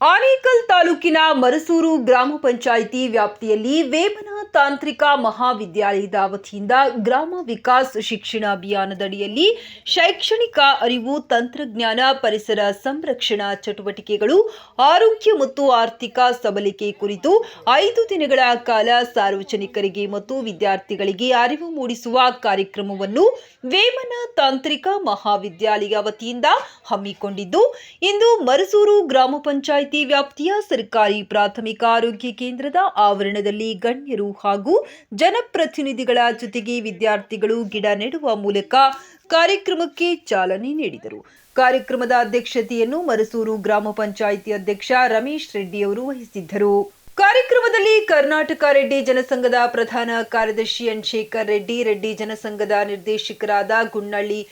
ಆನೇಕಲ್ ತಾಲೂಕಿನ ಮರಸೂರು ಗ್ರಾಮ ಪಂಚಾಯಿತಿ ವ್ಯಾಪ್ತಿಯಲ್ಲಿ ವೇಮನ ತಾಂತ್ರಿಕ ಮಹಾವಿದ್ಯಾಲಯದ ವತಿಯಿಂದ ಗ್ರಾಮ ವಿಕಾಸ್ ಶಿಕ್ಷಣ ಅಭಿಯಾನದಡಿಯಲ್ಲಿ ಶೈಕ್ಷಣಿಕ ಅರಿವು, ತಂತ್ರಜ್ಞಾನ, ಪರಿಸರ ಸಂರಕ್ಷಣಾ ಚಟುವಟಿಕೆಗಳು, ಆರೋಗ್ಯ ಮತ್ತು ಆರ್ಥಿಕ ಸಬಲಿಕೆ ಕುರಿತು ಐದು ದಿನಗಳ ಕಾಲ ಸಾರ್ವಜನಿಕರಿಗೆ ಮತ್ತು ವಿದ್ಯಾರ್ಥಿಗಳಿಗೆ ಅರಿವು ಮೂಡಿಸುವ ಕಾರ್ಯಕ್ರಮವನ್ನು ವೇಮನ ತಾಂತ್ರಿಕ ಮಹಾವಿದ್ಯಾಲಯ ವತಿಯಿಂದ ಹಮ್ಮಿಕೊಂಡಿದ್ದು, ಇಂದು ಮರಸೂರು ಗ್ರಾಮ ಪಂಚಾಯಿತಿ ವ್ಯಾಪ್ತಿಯ ಸರ್ಕಾರಿ ಪ್ರಾಥಮಿಕ ಆರೋಗ್ಯ ಕೇಂದ್ರದ ಆವರಣದಲ್ಲಿ ಗಣ್ಯರು ಹಾಗೂ ಜನಪ್ರತಿನಿಧಿಗಳ ಜೊತೆಗೆ ವಿದ್ಯಾರ್ಥಿಗಳು ಗಿಡ ನೆಡುವ ಮೂಲಕ ಕಾರ್ಯಕ್ರಮಕ್ಕೆ ಚಾಲನೆ ನೀಡಿದರು. ಕಾರ್ಯಕ್ರಮದ ಅಧ್ಯಕ್ಷತೆಯನ್ನು ಮರಸೂರು ಗ್ರಾಮ ಪಂಚಾಯಿತಿ ಅಧ್ಯಕ್ಷ ರಮೇಶ್ ರೆಡ್ಡಿ ಅವರು ವಹಿಸಿದ್ದರು. ಕಾರ್ಯಕ್ರಮದಲ್ಲಿ ಕರ್ನಾಟಕ ರೆಡ್ಡಿ ಜನಸಂಘದ ಪ್ರಧಾನ ಕಾರ್ಯದರ್ಶಿ ಎನ್ ಶೇಖರ್ ರೆಡ್ಡಿ ರೆಡ್ಡಿ ಜನಸಂಘದ ನಿರ್ದೇಶಕರಾದ ಗುಣ್ಣಳ್ಳಿ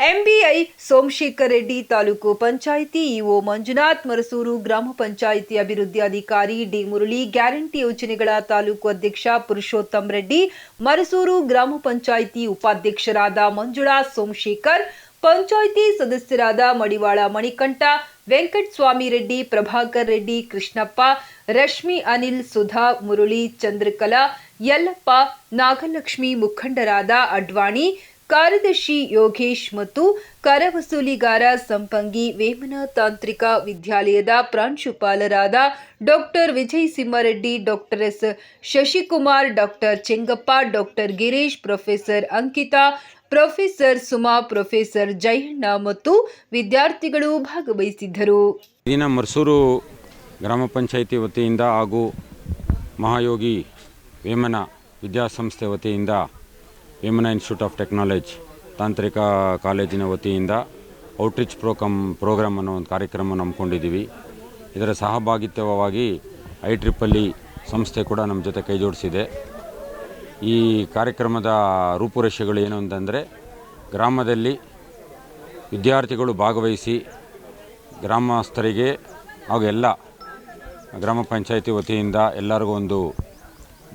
ಎಂಬಿಐ ಸೋಮಶೇಖರ್ ರೆಡ್ಡಿ ತಾಲೂಕು ಪಂಚಾಯಿತಿ ಇಒ ಮಂಜುನಾಥ್ ಮರಸೂರು ಗ್ರಾಮ ಪಂಚಾಯಿತಿ ಅಭಿವೃದ್ಧಿ ಅಧಿಕಾರಿ ಡಿ ಮುರಳಿ ಗ್ಯಾರಂಟಿ ಯೋಜನೆಗಳ ತಾಲೂಕು ಅಧ್ಯಕ್ಷ ಪುರುಷೋತ್ತಮ್ ರೆಡ್ಡಿ ಮರಸೂರು ಗ್ರಾಮ ಪಂಚಾಯಿತಿ ಉಪಾಧ್ಯಕ್ಷರಾದ ಮಂಜುಳಾ ಸೋಮಶೇಖರ್ ಪಂಚಾಯಿತಿ ಸದಸ್ಯರಾದ ಮಡಿವಾಳ ಮಣಿಕಂಠ ವೆಂಕಟಸ್ವಾಮಿ ರೆಡ್ಡಿ ಪ್ರಭಾಕರ್ ರೆಡ್ಡಿ ಕೃಷ್ಣಪ್ಪ ರಶ್ಮಿ ಅನಿಲ್ ಸುಧಾ ಮುರುಳಿ ಚಂದ್ರಕಲಾ ಯಲ್ಲಪ್ಪ ನಾಗಲಕ್ಷ್ಮಿ ಮುಖಂಡರಾದ ಅಡ್ವಾಣಿ ಕಾರ್ಯದರ್ಶಿ ಯೋಗೇಶ್ ಮತ್ತು ಕರ ವಸೂಲಿಗಾರ ಸಂಪಂಗಿ ವೇಮನ ತಾಂತ್ರಿಕ ವಿದ್ಯಾಲಯದ ಪ್ರಾಂಶುಪಾಲರಾದ doctor Vijay Simhareddy, doctor S Shashikumar, doctor Chengappa, doctor Girish, professor Ankita, professor Suma, professor Jayanna ಮತ್ತು ವಿದ್ಯಾರ್ಥಿಗಳು ಭಾಗವಹಿಸಿದ್ದರು. ದಿನ ಮರ್ಸೂರು ಗ್ರಾಮ ಪಂಚಾಯಿತಿ ವತಿಯಿಂದ ಹಾಗೂ ಮಹಾಯೋಗಿ ವೇಮನ ವಿದ್ಯಾಸಂಸ್ಥೆ ವತಿಯಿಂದ ವೇಮನ ಇನ್ಸ್ಟಿಟ್ಯೂಟ್ ಆಫ್ ಟೆಕ್ನಾಲಜಿ ತಾಂತ್ರಿಕ ಕಾಲೇಜಿನ ವತಿಯಿಂದ ಔಟ್ರೀಚ್ ಪ್ರೋಕಮ್ ಪ್ರೋಗ್ರಾಮ್ ಅನ್ನೋ ಒಂದು ಕಾರ್ಯಕ್ರಮ ನಂಬ್ಕೊಂಡಿದ್ದೀವಿ ಇದರ ಸಹಭಾಗಿತ್ವವಾಗಿ ಐ ಟ್ರಿಪ್ಪಲ್ಲಿ ಸಂಸ್ಥೆ ಕೂಡ ನಮ್ಮ ಜೊತೆ ಕೈ ಜೋಡಿಸಿದೆ. ಈ ಕಾರ್ಯಕ್ರಮದ ರೂಪುರೇಷೆಗಳು ಏನು ಅಂತಂದರೆ, ಗ್ರಾಮದಲ್ಲಿ ವಿದ್ಯಾರ್ಥಿಗಳು ಭಾಗವಹಿಸಿ ಗ್ರಾಮಸ್ಥರಿಗೆ ಹಾಗೂ ಎಲ್ಲ ಗ್ರಾಮ ಪಂಚಾಯಿತಿ ವತಿಯಿಂದ ಎಲ್ಲರಿಗೂ ಒಂದು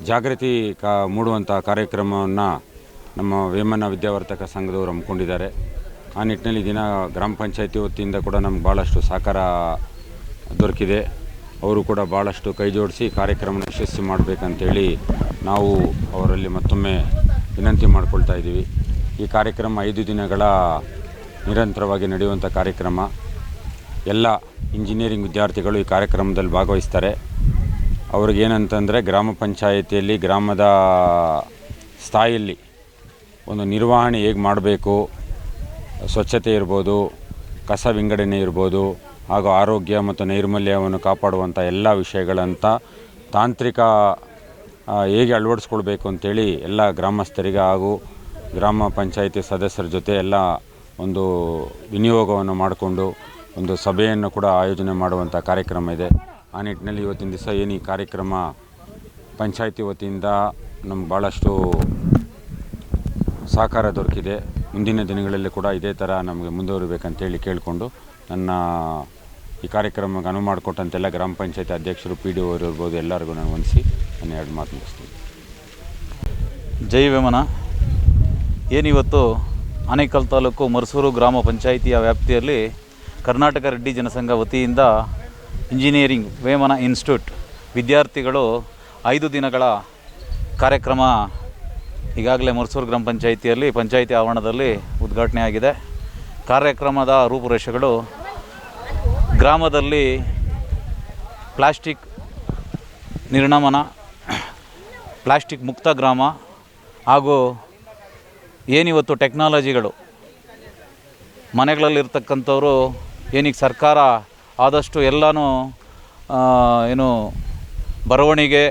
ಜಾಗೃತಿ ಕಾ ಮೂಡುವಂಥ ಕಾರ್ಯಕ್ರಮವನ್ನು ನಮ್ಮ ವೇಮನ ವಿದ್ಯಾವರ್ತಕ ಸಂಘದವರು ಹಮ್ಮಿಕೊಂಡಿದ್ದಾರೆ. ಆ ನಿಟ್ಟಿನಲ್ಲಿ ದಿನ ಗ್ರಾಮ ಪಂಚಾಯಿತಿ ವತಿಯಿಂದ ಕೂಡ ನಮ್ಗೆ ಭಾಳಷ್ಟು ಸಹಕಾರ ದೊರಕಿದೆ. ಅವರು ಕೂಡ ಭಾಳಷ್ಟು ಕೈ ಜೋಡಿಸಿ ಕಾರ್ಯಕ್ರಮನ ಯಶಸ್ವಿ ಮಾಡಬೇಕಂತೇಳಿ ನಾವು ಅವರಲ್ಲಿ ಮತ್ತೊಮ್ಮೆ ವಿನಂತಿ ಮಾಡಿಕೊಳ್ತಾ ಇದ್ದೀವಿ. ಈ ಕಾರ್ಯಕ್ರಮ ಐದು ದಿನಗಳ ನಿರಂತರವಾಗಿ ನಡೆಯುವಂಥ ಕಾರ್ಯಕ್ರಮ. ಎಲ್ಲ ಇಂಜಿನಿಯರಿಂಗ್ ವಿದ್ಯಾರ್ಥಿಗಳು ಈ ಕಾರ್ಯಕ್ರಮದಲ್ಲಿ ಭಾಗವಹಿಸ್ತಾರೆ. ಅವ್ರಿಗೇನಂತಂದರೆ ಗ್ರಾಮ ಪಂಚಾಯಿತಿಯಲ್ಲಿ ಗ್ರಾಮದ ಸ್ಥಾಯಿಯಲ್ಲಿ ಒಂದು ನಿರ್ವಹಣೆ ಹೇಗೆ ಮಾಡಬೇಕು? ಸ್ವಚ್ಛತೆ ಇರ್ಬೋದು, ಕಸ ವಿಂಗಡಣೆ ಇರ್ಬೋದು, ಹಾಗೂ ಆರೋಗ್ಯ ಮತ್ತು ನೈರ್ಮಲ್ಯವನ್ನು ಕಾಪಾಡುವಂಥ ಎಲ್ಲ ವಿಷಯಗಳಂತ ತಾಂತ್ರಿಕ ಹೇಗೆ ಅಳವಡಿಸ್ಕೊಳ್ಬೇಕು ಅಂತೇಳಿ ಎಲ್ಲ ಗ್ರಾಮಸ್ಥರಿಗೆ ಹಾಗೂ ಗ್ರಾಮ ಪಂಚಾಯಿತಿ ಸದಸ್ಯರ ಜೊತೆ ಎಲ್ಲ ಒಂದು ವಿನಿಯೋಗವನ್ನು ಮಾಡಿಕೊಂಡು ಒಂದು ಸಭೆಯನ್ನು ಕೂಡ ಆಯೋಜನೆ ಮಾಡುವಂಥ ಕಾರ್ಯಕ್ರಮ ಇದೆ. ಆ ನಿಟ್ಟಿನಲ್ಲಿ ಇವತ್ತಿನ ದಿವಸ ಏನು ಈ ಕಾರ್ಯಕ್ರಮ? ಪಂಚಾಯಿತಿ ವತಿಯಿಂದ ನಮ್ಗೆ ಭಾಳಷ್ಟು ಸಹಕಾರ ದೊರಕಿದೆ. ಮುಂದಿನ ದಿನಗಳಲ್ಲಿ ಕೂಡ ಇದೇ ಥರ ನಮಗೆ ಮುಂದುವರಿಬೇಕಂತೇಳಿ ಕೇಳಿಕೊಂಡು ನನ್ನ ಈ ಕಾರ್ಯಕ್ರಮಕ್ಕೆ ಅನುವು ಮಾಡಿಕೊಟ್ಟಂತೆಲ್ಲ ಗ್ರಾಮ ಪಂಚಾಯತಿ ಅಧ್ಯಕ್ಷರು ಪಿ ಡಿ ಅವರು ಇರ್ಬೋದು ಎಲ್ಲರಿಗೂ ನಾನು ವಂದಿಸಿ ನಾನು ಎರಡು ಮಾತು ಮುಗಿಸ್ತೀನಿ. ಜೈ ವೇಮನ. ಏನಿವತ್ತು ಆನೇಕಲ್ ತಾಲೂಕು ಮರಸೂರು ಗ್ರಾಮ ಪಂಚಾಯಿತಿಯ ವ್ಯಾಪ್ತಿಯಲ್ಲಿ ಕರ್ನಾಟಕ ರೆಡ್ಡಿ ಜನಸಂಘ ವತಿಯಿಂದ ಇಂಜಿನಿಯರಿಂಗ್ ವೇಮನ ಇನ್ಸ್ಟಿಟ್ಯೂಟ್ ವಿದ್ಯಾರ್ಥಿಗಳು ಐದು ದಿನಗಳ ಕಾರ್ಯಕ್ರಮ ಈಗಾಗಲೇ ಮೈಸೂರು ಗ್ರಾಮ ಪಂಚಾಯಿತಿಯಲ್ಲಿ, ಪಂಚಾಯಿತಿ ಆವರಣದಲ್ಲಿ ಉದ್ಘಾಟನೆ ಆಗಿದೆ. ಕಾರ್ಯಕ್ರಮದ ರೂಪುರೇಷೆಗಳು ಗ್ರಾಮದಲ್ಲಿ ಪ್ಲಾಸ್ಟಿಕ್ ನಿರ್ಣಮನ, ಪ್ಲಾಸ್ಟಿಕ್ ಮುಕ್ತ ಗ್ರಾಮ ಹಾಗೂ ಏನಿವತ್ತು ಟೆಕ್ನಾಲಜಿಗಳು, ಮನೆಗಳಲ್ಲಿರ್ತಕ್ಕಂಥವ್ರು ಏನೀಗ ಸರ್ಕಾರ ಆದಷ್ಟು ಎಲ್ಲನೂ ಏನು, ಬರವಣಿಗೆ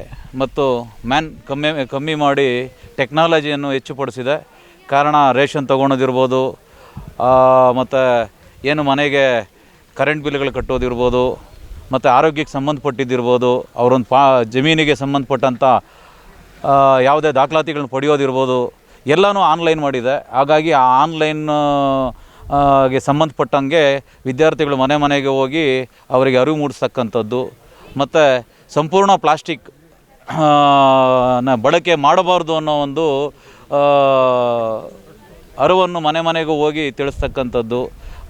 ಮತ್ತು ಮ್ಯಾನ್ ಕಮ್ಮಿ ಕಮ್ಮಿ ಮಾಡಿ ಟೆಕ್ನಾಲಜಿಯನ್ನು ಹೆಚ್ಚುಪಡಿಸಿದೆ. ಕಾರಣ ರೇಷನ್ ತೊಗೊಳೋದಿರ್ಬೋದು ಮತ್ತು ಏನು ಮನೆಗೆ ಕರೆಂಟ್ ಬಿಲ್ಗಳು ಕಟ್ಟೋದಿರ್ಬೋದು, ಮತ್ತು ಆರೋಗ್ಯಕ್ಕೆ ಸಂಬಂಧಪಟ್ಟಿದ್ದಿರ್ಬೋದು, ಅವರೊಂದು ಪಾ, ಜಮೀನಿಗೆ ಸಂಬಂಧಪಟ್ಟಂಥ ಯಾವುದೇ ದಾಖಲಾತಿಗಳನ್ನ ಪಡೆಯೋದಿರ್ಬೋದು, ಎಲ್ಲನೂ ಆನ್ಲೈನ್ ಮಾಡಿದೆ. ಹಾಗಾಗಿ ಆ ಆನ್ಲೈನ್ಗೆ ಸಂಬಂಧಪಟ್ಟಂಗೆ ವಿದ್ಯಾರ್ಥಿಗಳು ಮನೆ ಮನೆಗೆ ಹೋಗಿ ಅವರಿಗೆ ಅರಿವು ಮೂಡಿಸ್ತಕ್ಕಂಥದ್ದು. ಮತ್ತು ಸಂಪೂರ್ಣ ಪ್ಲಾಸ್ಟಿಕ್ ನ ಬಳಕೆ ಮಾಡಬಾರ್ದು ಅನ್ನೋ ಒಂದು ಅರಿವನ್ನು ಮನೆ ಮನೆಗೂ ಹೋಗಿ ತಿಳಿಸ್ತಕ್ಕಂಥದ್ದು.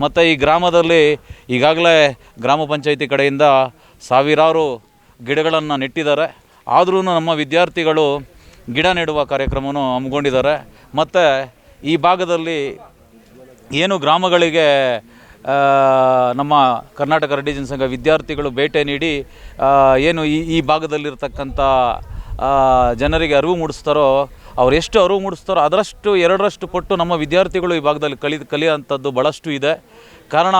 ಮತ್ತು ಈ ಗ್ರಾಮದಲ್ಲಿ ಈಗಾಗಲೇ ಗ್ರಾಮ ಪಂಚಾಯಿತಿ ಕಡೆಯಿಂದ ಸಾವಿರಾರು ಗಿಡಗಳನ್ನು ನೆಟ್ಟಿದ್ದಾರೆ. ಆದ್ರೂ ನಮ್ಮ ವಿದ್ಯಾರ್ಥಿಗಳು ಗಿಡ ನೆಡುವ ಕಾರ್ಯಕ್ರಮವನ್ನು ಹಮ್ಮಿಕೊಂಡಿದ್ದಾರೆ. ಮತ್ತು ಈ ಭಾಗದಲ್ಲಿ ಏನು ಗ್ರಾಮಗಳಿಗೆ ನಮ್ಮ ಕರ್ನಾಟಕ ರೆಡಿಜನ್ ಜನಸಂಘ ವಿದ್ಯಾರ್ಥಿಗಳು ಭೇಟಿ ನೀಡಿ ಏನು ಈ ಈ ಭಾಗದಲ್ಲಿರ್ತಕ್ಕಂಥ ಜನರಿಗೆ ಅರಿವು ಮೂಡಿಸ್ತಾರೋ, ಅವ್ರು ಎಷ್ಟು ಅರಿವು ಮೂಡಿಸ್ತಾರೋ ಅದರಷ್ಟು ಎರಡರಷ್ಟು ಪಟ್ಟು ನಮ್ಮ ವಿದ್ಯಾರ್ಥಿಗಳು ಈ ಭಾಗದಲ್ಲಿ ಕಲಿ, ಕಲಿಯೋಂಥದ್ದು ಭಾಳಷ್ಟು ಇದೆ. ಕಾರಣ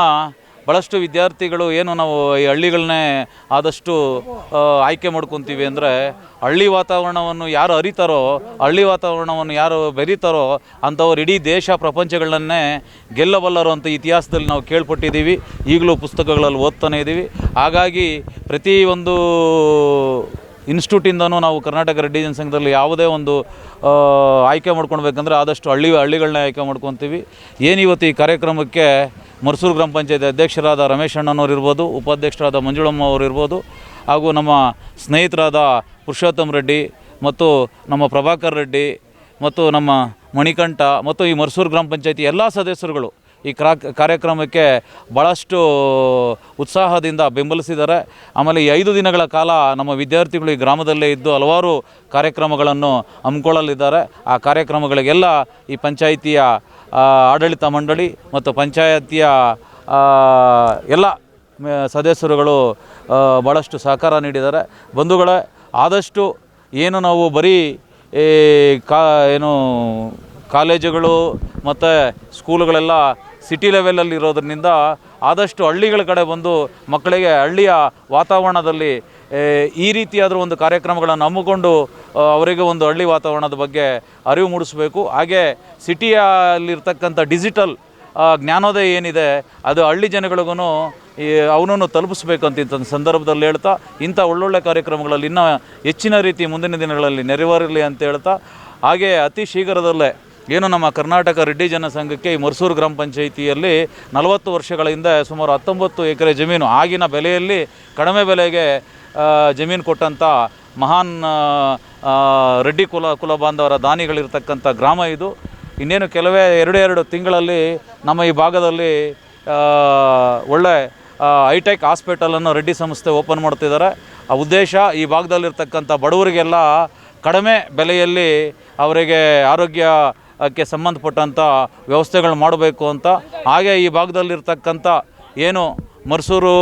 ಭಾಳಷ್ಟು ವಿದ್ಯಾರ್ಥಿಗಳು ಏನು ನಾವು ಈ ಹಳ್ಳಿಗಳನ್ನೇ ಆದಷ್ಟು ಆಯ್ಕೆ ಮಾಡ್ಕೊತೀವಿ ಅಂದರೆ ಹಳ್ಳಿ ವಾತಾವರಣವನ್ನು ಯಾರು ಅರಿತಾರೋ, ಹಳ್ಳಿ ವಾತಾವರಣವನ್ನು ಯಾರು ಬೆರೀತಾರೋ ಅಂಥವ್ರು ಇಡೀ ದೇಶ ಪ್ರಪಂಚಗಳನ್ನೇ ಗೆಲ್ಲಬಲ್ಲರು ಅಂತ ಇತಿಹಾಸದಲ್ಲಿ ನಾವು ಕೇಳ್ಪಟ್ಟಿದ್ದೀವಿ. ಈಗಲೂ ಪುಸ್ತಕಗಳಲ್ಲಿ ಓದ್ತಾನೆ ಇದ್ದೀವಿ. ಹಾಗಾಗಿ ಪ್ರತಿ ಒಂದು ಇನ್ಸ್ಟಿಟ್ಯೂಟಿಂದನೂ ನಾವು ಕರ್ನಾಟಕ ರೆಡ್ಡಿ ಜನಸಂಘದಲ್ಲಿ ಯಾವುದೇ ಒಂದು ಆಯ್ಕೆ ಮಾಡ್ಕೊಳ್ಬೇಕಂದ್ರೆ ಆದಷ್ಟು ಹಳ್ಳಿ, ಹಳ್ಳಿಗಳನ್ನ ಆಯ್ಕೆ ಮಾಡ್ಕೊತೀವಿ ಏನಿವತ್ತು ಈ ಕಾರ್ಯಕ್ರಮಕ್ಕೆ ಮರ್ಸೂರು ಗ್ರಾಮ ಪಂಚಾಯತಿ ಅಧ್ಯಕ್ಷರಾದ ರಮೇಶ್ ಅಣ್ಣನವ್ರು ಇರ್ಬೋದು, ಉಪಾಧ್ಯಕ್ಷರಾದ ಮಂಜುಳಮ್ಮ ಅವರು ಇರ್ಬೋದು, ಹಾಗೂ ನಮ್ಮ ಸ್ನೇಹಿತರಾದ ಪುರುಷೋತ್ತಮ್ ರೆಡ್ಡಿ ಮತ್ತು ನಮ್ಮ ಪ್ರಭಾಕರ್ ರೆಡ್ಡಿ ಮತ್ತು ನಮ್ಮ ಮಣಿಕಂಠ ಮತ್ತು ಈ ಮರ್ಸೂರು ಗ್ರಾಮ ಪಂಚಾಯತಿ ಎಲ್ಲ ಸದಸ್ಯರುಗಳು ಈ ಕ್ರಾ, ಕಾರ್ಯಕ್ರಮಕ್ಕೆ ಭಾಳಷ್ಟು ಉತ್ಸಾಹದಿಂದ ಬೆಂಬಲಿಸಿದ್ದಾರೆ. ಆಮೇಲೆ ಈ ಐದು ದಿನಗಳ ಕಾಲ ನಮ್ಮ ವಿದ್ಯಾರ್ಥಿಗಳು ಈ ಗ್ರಾಮದಲ್ಲೇ ಇದ್ದು ಹಲವಾರು ಕಾರ್ಯಕ್ರಮಗಳನ್ನು ಹಮ್ಮಿಕೊಳ್ಳಲಿದ್ದಾರೆ. ಆ ಕಾರ್ಯಕ್ರಮಗಳಿಗೆಲ್ಲ ಈ ಪಂಚಾಯಿತಿಯ ಆಡಳಿತ ಮಂಡಳಿ ಮತ್ತು ಪಂಚಾಯತಿಯ ಎಲ್ಲ ಸದಸ್ಯರುಗಳು ಭಾಳಷ್ಟು ಸಹಕಾರ ನೀಡಿದ್ದಾರೆ. ಬಂಧುಗಳೇ, ಆದಷ್ಟು ಏನು ನಾವು ಬರೀ ಕಾ, ಏನು ಕಾಲೇಜುಗಳು ಮತ್ತು ಸ್ಕೂಲುಗಳೆಲ್ಲ ಸಿಟಿ ಲೆವೆಲಲ್ಲಿ ಇರೋದರಿಂದ ಆದಷ್ಟು ಹಳ್ಳಿಗಳ ಕಡೆ ಬಂದು ಮಕ್ಕಳಿಗೆ ಹಳ್ಳಿಯ ವಾತಾವರಣದಲ್ಲಿ ಈ ರೀತಿಯಾದ ಒಂದು ಕಾರ್ಯಕ್ರಮಗಳನ್ನು ಹಮ್ಮಿಕೊಂಡು ಅವರಿಗೆ ಒಂದು ಹಳ್ಳಿ ವಾತಾವರಣದ ಬಗ್ಗೆ ಅರಿವು ಮೂಡಿಸಬೇಕು. ಹಾಗೆ ಸಿಟಿಯಲ್ಲಿರ್ತಕ್ಕಂಥ ಡಿಜಿಟಲ್ ಜ್ಞಾನೋದಯ ಏನಿದೆ, ಅದು ಹಳ್ಳಿ ಜನಗಳಿಗೂ ಈ, ಅವನನ್ನು ತಲುಪಿಸ್ಬೇಕಂತ ಸಂದರ್ಭದಲ್ಲಿ ಹೇಳ್ತಾ, ಇಂಥ ಒಳ್ಳೊಳ್ಳೆ ಕಾರ್ಯಕ್ರಮಗಳಲ್ಲಿ ಇನ್ನೂ ಹೆಚ್ಚಿನ ರೀತಿ ಮುಂದಿನ ದಿನಗಳಲ್ಲಿ ನೆರವೇರಲಿ ಅಂತ ಹೇಳ್ತಾ, ಹಾಗೆ ಅತಿ ಶೀಘ್ರದಲ್ಲೇ ಏನು ನಮ್ಮ ಕರ್ನಾಟಕ ರೆಡ್ಡಿ ಜನಸಂಘಕ್ಕೆ ಈ ಮರ್ಸೂರು ಗ್ರಾಮ ಪಂಚಾಯಿತಿಯಲ್ಲಿ ನಲವತ್ತು ವರ್ಷಗಳಿಂದ ಸುಮಾರು ಹತ್ತೊಂಬತ್ತು ಎಕರೆ ಜಮೀನು ಆಗಿನ ಬೆಲೆಯಲ್ಲಿ ಕಡಿಮೆ ಬೆಲೆಗೆ ಜಮೀನು ಕೊಟ್ಟಂಥ ಮಹಾನ್ ರೆಡ್ಡಿ ಕುಲ ಕುಲ ಬಾಂಧವರ ದಾನಿಗಳಿರ್ತಕ್ಕಂಥ ಗ್ರಾಮ ಇದು. ಇನ್ನೇನು ಕೆಲವೇ ಎರಡು ಎರಡು ತಿಂಗಳಲ್ಲಿ ನಮ್ಮ ಈ ಭಾಗದಲ್ಲಿ ಒಳ್ಳೆ ಹೈಟೆಕ್ ಹಾಸ್ಪಿಟಲನ್ನು ರೆಡ್ಡಿ ಸಂಸ್ಥೆ ಓಪನ್ ಮಾಡ್ತಿದ್ದಾರೆ. ಆ ಉದ್ದೇಶ ಈ ಭಾಗದಲ್ಲಿರ್ತಕ್ಕಂಥ ಬಡವರಿಗೆಲ್ಲ ಕಡಿಮೆ ಬೆಲೆಯಲ್ಲಿ ಅವರಿಗೆ ಆರೋಗ್ಯಕ್ಕೆ ಸಂಬಂಧಪಟ್ಟಂಥ ವ್ಯವಸ್ಥೆಗಳು ಮಾಡಬೇಕು ಅಂತ. ಹಾಗೆ ಈ ಭಾಗದಲ್ಲಿರ್ತಕ್ಕಂಥ ಏನು ಮರ್ಸೂರು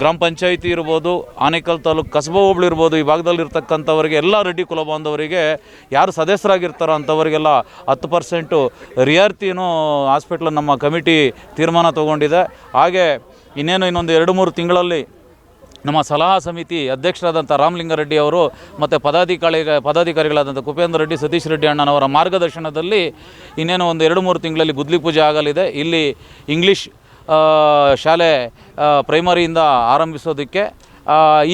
ಗ್ರಾಮ ಪಂಚಾಯಿತಿ ಇರ್ಬೋದು, ಆನೇಕಲ್ ತಾಲೂಕು ಕಸಬಾ ಹೋಬಳಿ ಇರ್ಬೋದು, ಈ ಭಾಗದಲ್ಲಿರ್ತಕ್ಕಂಥವರಿಗೆ ಎಲ್ಲ ರೆಡ್ಡಿ ಕುಲ ಬಾಂಧವರಿಗೆ ಯಾರು ಸದಸ್ಯರಾಗಿರ್ತಾರೋ ಅಂಥವರಿಗೆಲ್ಲ ಹತ್ತು ಪರ್ಸೆಂಟು ರಿಯಾಯಿತಿನೂ ಹಾಸ್ಪಿಟ್ಲ್ ನಮ್ಮ ಕಮಿಟಿ ತೀರ್ಮಾನ ತಗೊಂಡಿದೆ. ಹಾಗೆ ಇನ್ನೇನು ಇನ್ನೊಂದು ಎರಡು ಮೂರು ತಿಂಗಳಲ್ಲಿ ನಮ್ಮ ಸಲಹಾ ಸಮಿತಿ ಅಧ್ಯಕ್ಷರಾದಂಥ ರಾಮಲಿಂಗಾರೆಡ್ಡಿ ಅವರು ಮತ್ತು ಪದಾಧಿಕಾರಿ ಪದಾಧಿಕಾರಿಗಳಾದಂಥ ಕುಪೇಂದ್ರ ರೆಡ್ಡಿ, ಸತೀಶ್ ರೆಡ್ಡಿ ಅಣ್ಣನವರ ಮಾರ್ಗದರ್ಶನದಲ್ಲಿ ಇನ್ನೇನು ಒಂದು ಎರಡು ಮೂರು ತಿಂಗಳಲ್ಲಿ ಗುದ್ಲಿ ಪೂಜೆ ಆಗಲಿದೆ. ಇಲ್ಲಿ ಇಂಗ್ಲೀಷ್ ಶಾಲೆ ಪ್ರೈಮರಿಯಿಂದ ಆರಂಭಿಸೋದಕ್ಕೆ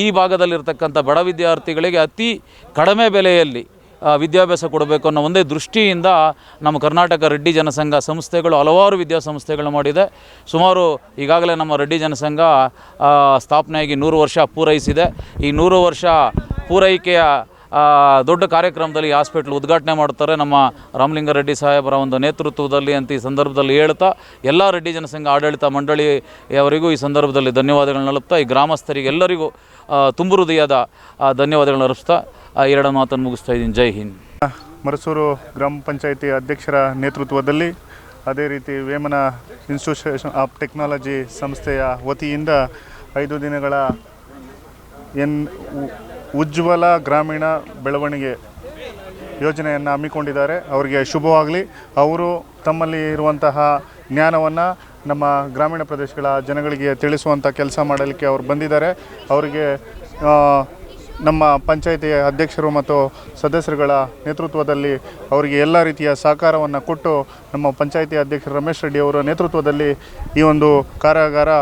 ಈ ಭಾಗದಲ್ಲಿರ್ತಕ್ಕಂಥ ಬಡ ವಿದ್ಯಾರ್ಥಿಗಳಿಗೆ ಅತಿ ಕಡಿಮೆ ಬೆಲೆಯಲ್ಲಿ ವಿದ್ಯಾಭ್ಯಾಸ ಕೊಡಬೇಕು ಅನ್ನೋ ಒಂದೇ ದೃಷ್ಟಿಯಿಂದ ನಮ್ಮ ಕರ್ನಾಟಕ ರೆಡ್ಡಿ ಜನಸಂಘ ಸಂಸ್ಥೆಗಳು ಹಲವಾರು ವಿದ್ಯಾಸಂಸ್ಥೆಗಳು ಮಾಡಿದೆ. ಸುಮಾರು ಈಗಾಗಲೇ ನಮ್ಮ ರೆಡ್ಡಿ ಜನಸಂಘ ಸ್ಥಾಪನೆಯಾಗಿ ನೂರು ವರ್ಷ ಪೂರೈಸಿದೆ. ಈ ನೂರು ವರ್ಷ ಪೂರೈಕೆಯ ದೊಡ್ಡ ಕಾರ್ಯಕ್ರಮದಲ್ಲಿ ಹಾಸ್ಪಿಟ್ಲ್ ಉದ್ಘಾಟನೆ ಮಾಡ್ತಾರೆ ನಮ್ಮ ರಾಮಲಿಂಗಾರೆಡ್ಡಿ ಸಾಹೇಬರ ಒಂದು ನೇತೃತ್ವದಲ್ಲಿ ಅಂತ ಈ ಸಂದರ್ಭದಲ್ಲಿ ಹೇಳ್ತಾ, ಎಲ್ಲ ರೆಡ್ಡಿ ಜನಸಂಘ ಆಡಳಿತ ಮಂಡಳಿಯವರಿಗೂ ಈ ಸಂದರ್ಭದಲ್ಲಿ ಧನ್ಯವಾದಗಳನ್ನ ಅರ್ಪಿಸ್ತಾ ಈ ಗ್ರಾಮಸ್ಥರಿಗೆ ಎಲ್ಲರಿಗೂ ತುಂಬ ಹೃದಯದ ಧನ್ಯವಾದಗಳನ್ನ ಅರ್ಪಿಸ್ತಾ ಎರಡು ಮಾತನ್ನು ಮುಗಿಸ್ತಾ ಇದ್ದೀನಿ. ಜೈ ಹಿಂದ್. ಮರಸೂರು ಗ್ರಾಮ ಪಂಚಾಯಿತಿ ಅಧ್ಯಕ್ಷರ ನೇತೃತ್ವದಲ್ಲಿ ಅದೇ ರೀತಿ ವೇಮನ ಇನ್ಸ್ಟಿಟ್ಯೂಷನ್ ಆಫ್ ಟೆಕ್ನಾಲಜಿ ಸಂಸ್ಥೆಯ ವತಿಯಿಂದ ಐದು ದಿನಗಳ ಎನ್ ಉಜ್ವಲ ಗ್ರಾಮೀಣ ಬೆಳವಣಿಗೆ ಯೋಜನೆಯನ್ನು ಹಮ್ಮಿಕೊಂಡಿದ್ದಾರೆ. ಅವರಿಗೆ ಶುಭವಾಗಲಿ. ಅವರು ತಮ್ಮಲ್ಲಿ ಇರುವಂತಹ ಜ್ಞಾನವನ್ನು ನಮ್ಮ ಗ್ರಾಮೀಣ ಪ್ರದೇಶಗಳ ಜನಗಳಿಗೆ ತಿಳಿಸುವಂಥ ಕೆಲಸ ಮಾಡಲಿಕ್ಕೆ ಅವರು ಬಂದಿದ್ದಾರೆ. ಅವರಿಗೆ ನಮ್ಮ ಪಂಚಾಯಿತಿ ಅಧ್ಯಕ್ಷರು ಮತ್ತು ಸದಸ್ಯರುಗಳ ನೇತೃತ್ವದಲ್ಲಿ ಅವರಿಗೆ ಎಲ್ಲ ರೀತಿಯ ಸಹಕಾರವನ್ನು ಕೊಟ್ಟು ನಮ್ಮ ಪಂಚಾಯಿತಿ ಅಧ್ಯಕ್ಷ ರಮೇಶ್ ರೆಡ್ಡಿ ಅವರ ನೇತೃತ್ವದಲ್ಲಿ ಈ ಒಂದು ಕಾರ್ಯಾಗಾರ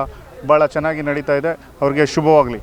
ಭಾಳ ಚೆನ್ನಾಗಿ ನಡೀತಾ ಇದೆ. ಅವರಿಗೆ ಶುಭವಾಗಲಿ.